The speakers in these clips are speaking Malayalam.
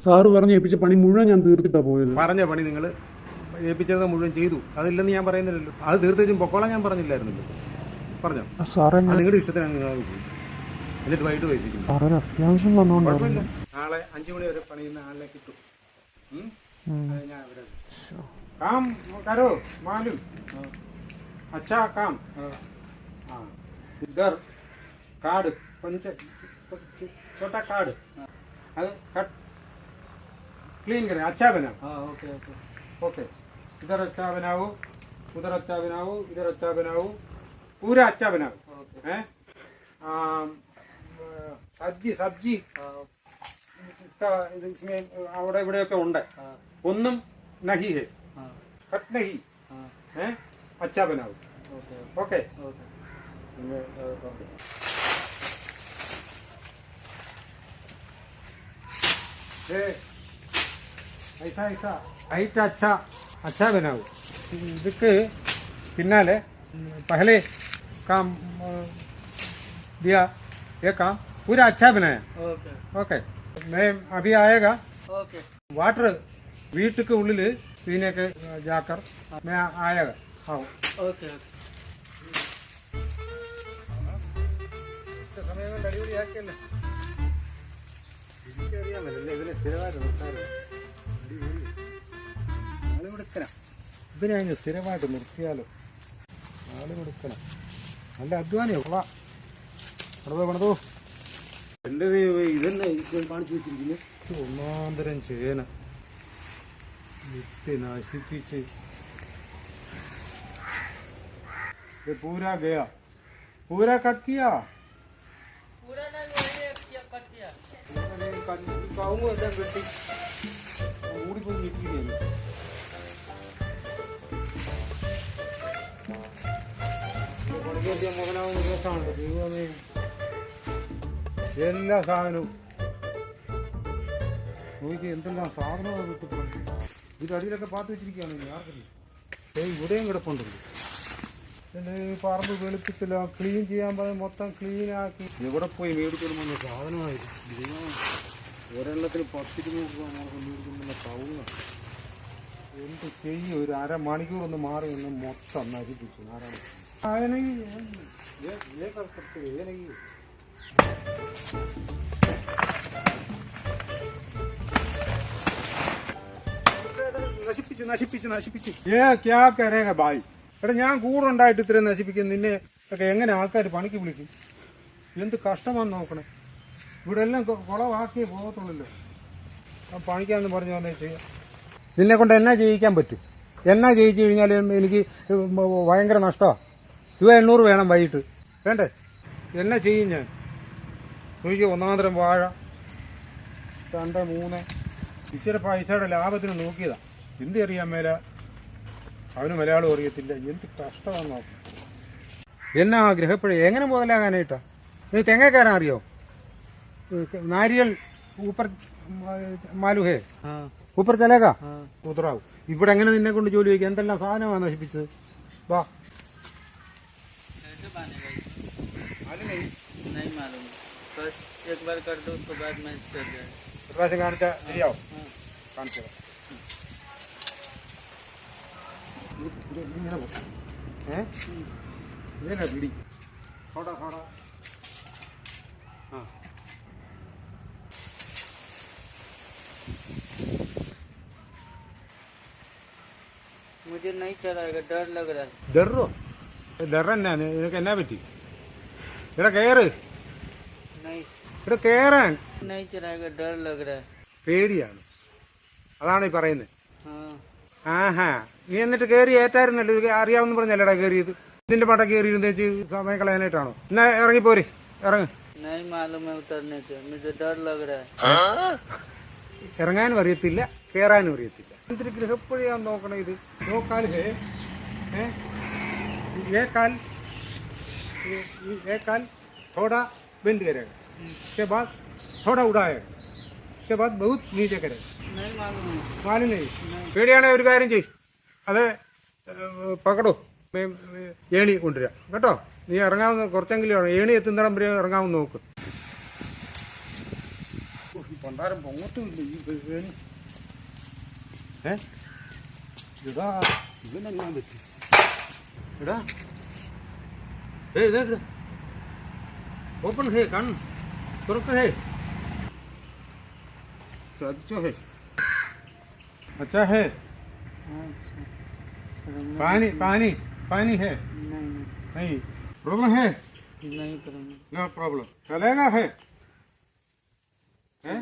സാറ് പറഞ്ഞ് ഏൽപ്പിച്ച പണി മുഴുവൻ ഞാൻ തീർത്തിട്ടാ പോയത് പറഞ്ഞ പണി നിങ്ങൾ ഏൽപ്പിച്ചത് മുഴുവൻ ചെയ്തു അതില്ലെന്ന് ഞാൻ പറയുന്നില്ലല്ലോ അത് തീർത്തും പൊക്കോളാൻ ഞാൻ പറഞ്ഞില്ലായിരുന്നല്ലോ പറഞ്ഞോ ആ, സാറേ അത് ഞാൻ നിങ്ങളുടെ ഇഷ്ടത്തിന് നിങ്ങൾ പോയി എന്നിട്ട് വൈകിട്ട് പൈസയ്ക്കും സാറിന് അത്യാവശ്യം വന്നോണ്ട് കുഴപ്പമില്ല നാളെ അഞ്ചു മണി വരെ പണിയുന്ന ആളിനെ കിട്ടും ഉം? അത് ഞാൻ അവരെ काम करो मालूम अच्छा काम हाँ इधर कार्ड पंच छोटा कार्ड അത് കട്ട് क्लीन करें अच्छा बनाओ हाँ ओके ओके ओके इधर अच्छा बनाओ उधर अच्छा बनाओ इधर अच्छा बनाओ पूरा अच्छा बनाओ ओके हैं आम, സബ്ജി സബ്ജി हाँ इसका इसमें അവിടെ ഇവിടെയൊക്കെ ഉണ്ട് हाँ ഒന്നും നഹി ഹെ हाँ കട്ട് നഹി हाँ है अच्छा बनाओ ओके ओके ओके ये ऐसा ऐसा। हाइट अच्छा अच्छा बना वो ಇದಕ್ಕೆ पिन्नाले पहले काम दिया ये काम पूरा अच्छा बनाया। ओके। ओके मैं अभी आएगा। ओके। वाटर वीट के उल्ले पीने के जाकर मैं आएगा। हाँ ओके समय में लड़ी हुई है के लिए ആളുകൊടുക്കണം ഇതിനെ അങ്ങ് സ്ഥിരമായിട്ട് നിർത്തിയാലോ ആളുകൊടുക്കണം നല്ല അധ്വാനിയോ കൊള്ളാം പണിതോ പണിതോ എൻ്റെ ഇതന്നെ കാണിച്ചു വെച്ചിരിക്കുന്നു ഒന്നാന്തരം ചേന വിത്ത് നശിപ്പിച്ച് ये पूरा गया पूरा कट किया पूरा ना वही किया कट किया എല്ലാ സാധനവും. എന്തെല്ലാം സാധനമാണ് കിട്ടുന്നത് ഇത് അടിയിലൊക്കെ പാത്ത് വെച്ചിരിക്കുകയാണ് ആർക്കറിയാം. ഇവിടെയും കിടപ്പുണ്ടല്ലോ പിന്നെ ഈ പറമ്പ് വെളുപ്പിച്ചില്ല ക്ലീൻ ചെയ്യാൻ പറയും മൊത്തം ക്ലീൻ ആക്കി. എവിടെ പോയി മേടിക്കണമെന്ന സാധനമായിരുന്നു ഒരെണ്ണത്തിന് പത്തിരുന്നൂറ് മേടിക്കുന്ന കവുങ്ങ എന്ത് ചെയ്യും? ഒരു അര മണിക്കൂർ ഒന്ന് മാറി ഒന്ന് മൊത്തം നരിപ്പിച്ചു നാരായണ ക്യാ ബായ്. എടാ ഞാൻ കൂടെ ഉണ്ടായിട്ട് ഇത്രയും നശിപ്പിക്കും. നിന്നെ ഒക്കെ എങ്ങനെ ആൾക്കാർ പണിക്ക് വിളിക്കും? എന്ത് കഷ്ടമാണെന്ന് നോക്കണേ. ഇവിടെ എല്ലാം കുളവാക്കിയേ പോകത്തുള്ളല്ലോ. പണിക്കാന്ന് പറഞ്ഞു പറഞ്ഞാൽ ചെയ്യാം. നിന്നെ കൊണ്ട് എന്നാ ജയിക്കാൻ പറ്റും? എന്നാ ജയിച്ചു കഴിഞ്ഞാൽ എനിക്ക് ഭയങ്കര നഷ്ടമാണ് രൂപ എണ്ണൂറ് വേണം വൈകിട്ട്. വേണ്ടേ? എന്നാ ചെയ്യും ഞാൻ? എനിക്ക് ഒന്നാന്തരം വാഴ രണ്ട് മൂന്ന്. ഇച്ചിരി പൈസയുടെ ലാഭത്തിന് നോക്കിയതാ. എന്ത് അറിയാൻ മേല? അവന് മലയാളം അറിയത്തില്ല. എന്ത് കഷ്ടമാണ് എന്നാ ഗ്രഹപ്പഴ എങ്ങനെ മുതലാകാനായിട്ടാ? നീ തെങ്ങ അറിയോ നാരിയൽ ഊപ്പർ മാലു ഹേ മൂപ്പർ ചെലേക്ക മൂത്രാവും ഇവിടെ എങ്ങനെ നിന്നെ കൊണ്ട് ജോലി വയ്ക്കുക എന്തെല്ലാം സാധനമാണ് നശിപ്പിച്ചത്? വാ. പ്രാവശ്യം കാണിച്ച ശരിയാവും. കാണിച്ചത്. ഏഹ് ഇതന്നെ പിടി? സോഡ സോഡ ആ. मुझे नहीं चलाएगा डर लग रहा है ഡെറോ ഡെറ എന്നാ നിനക്ക് എന്നാ പറ്റി ഇവിടെ കയറ് नहीं ഇവിടെ കയറാൻ नहीं चलाएगा डर लग रहा है പേടിയാണ് അതാണ് ഈ പറയുന്നത് हाँ ആഹാ നീ എന്നിട്ട് കയറി ഏറ്റായിരുന്നല്ലോ ഇത് അറിയാവുന്ന പറഞ്ഞല്ലടാ കയറിയത് ഇതിന്റെ പട്ട കയറിയിരുന്ന് വെച്ച് സമയം കളയാനായിട്ടാണോ എന്നാ ഇറങ്ങിപ്പോരെ ഇറങ്ങ് नहीं मालूम है उतरने के मुझे डर लग रहा है ഇറങ്ങാനും അറിയത്തില്ല കയറാനും അറിയത്തില്ല എന്തൊരു ഗൃഹപ്പുഴയാന്ന് നോക്കണം ഇത് നോക്കാൽ ഹേ ഏ? ഏ കാൽ ये- ये एक काल थोड़ा बेंड करेगा उसके बाद थोड़ा उड़ाएगा उसके बाद बहुत नीचे करेगा नहीं मालूम है മാലും നെയ് പേടിയാണെങ്കിൽ ഒരു കാര്യം ചെയ് അത് ഏഹ്, പകടോ മേ- മേ- ഏണി കൊണ്ടുവരാം കേട്ടോ നീ ഇറങ്ങാവുന്ന കുറച്ചെങ്കിലും ഇറങ്ങ്. ഏണി എത്തുന്നിടം വരെ ഇറങ്ങാവുന്ന നോക്ക് പണ്ടാരം പൊങ്ങത്തുമില്ല ഈ ബസ്സിന്. ओपन है कान పెట్టి ఎడా है దగ్గర ఓపెన్ अच्छा पानी पानी पानी है नहीं नहीं प्रॉब्लम है नहीं प्रॉब्लम नो प्रॉब्लम चलेगा है, है?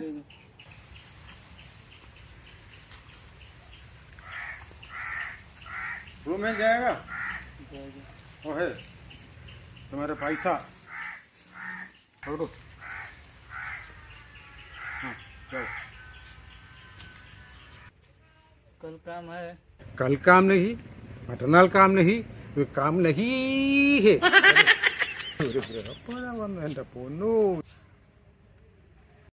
वो मिल जाएगा वो है तुम्हारे पैसा पकड़ो हाँ जाओ कल काम है कल काम नहीं मटनाल काम नहीं वे काम नहीं है